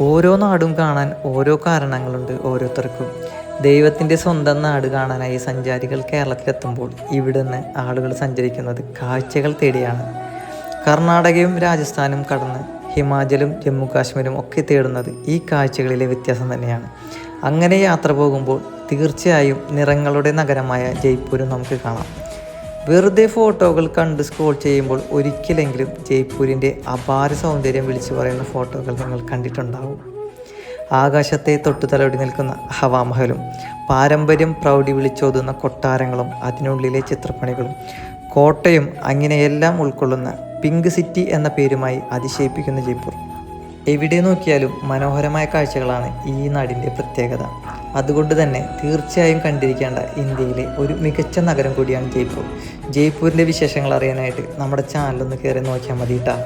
ഓരോ നാടും കാണാൻ ഓരോ കാരണങ്ങളുണ്ട് ഓരോരുത്തർക്കും. ദൈവത്തിന്റെ സ്വന്തം നാട് കാണാനായി സഞ്ചാരികൾ കേരളത്തിലെത്തുമ്പോൾ ഇവിടുന്ന് ആളുകൾ സഞ്ചരിക്കുന്നത് കാഴ്ചകൾ തേടിയാണ്. കർണാടകയും രാജസ്ഥാനും കടന്ന് ഹിമാചലും ജമ്മു കാശ്മീരും ഒക്കെ തേടുന്നത് ഈ കാഴ്ചകളിലെ വ്യത്യാസം തന്നെയാണ്. അങ്ങനെ യാത്ര പോകുമ്പോൾ തീർച്ചയായും നിറങ്ങളുടെ നഗരമായ ജയ്പൂരും നമുക്ക് കാണാം. വെറുതെ ഫോട്ടോകൾ കണ്ട് സ്ക്രോൾ ചെയ്യുമ്പോൾ ഒരിക്കലെങ്കിലും ജയ്പൂരിന്റെ അപാര സൗന്ദര്യം വിളിച്ചു പറയുന്ന ഫോട്ടോകൾ നിങ്ങൾ കണ്ടിട്ടുണ്ടാവും. ആകാശത്തെ തൊട്ടു തലോടി നിൽക്കുന്ന ഹവാമഹലും പാരമ്പര്യം പ്രൗഢി വിളിച്ചോതുന്ന കൊട്ടാരങ്ങളും അതിനുള്ളിലെ ചിത്രപ്പണികളും കോട്ടയും അങ്ങനെയെല്ലാം ഉൾക്കൊള്ളുന്ന പിങ്ക് സിറ്റി എന്ന പേരുമായി അതിശയിപ്പിക്കുന്ന ജയ്പൂർ. എവിടെ നോക്കിയാലും മനോഹരമായ കാഴ്ചകളാണ് ഈ നാടിന്റെ പ്രത്യേകത. അതുകൊണ്ട് തന്നെ തീർച്ചയായും കണ്ടിരിക്കേണ്ട ഇന്ത്യയിലെ ഒരു മികച്ച നഗരം കൂടിയാണ് ജയ്പൂർ. ജയ്പൂരിന്റെ വിശേഷങ്ങൾ അറിയാനായിട്ട് നമ്മുടെ ചാനലൊന്ന് കയറി നോക്കിയാൽ മതി കേട്ടോ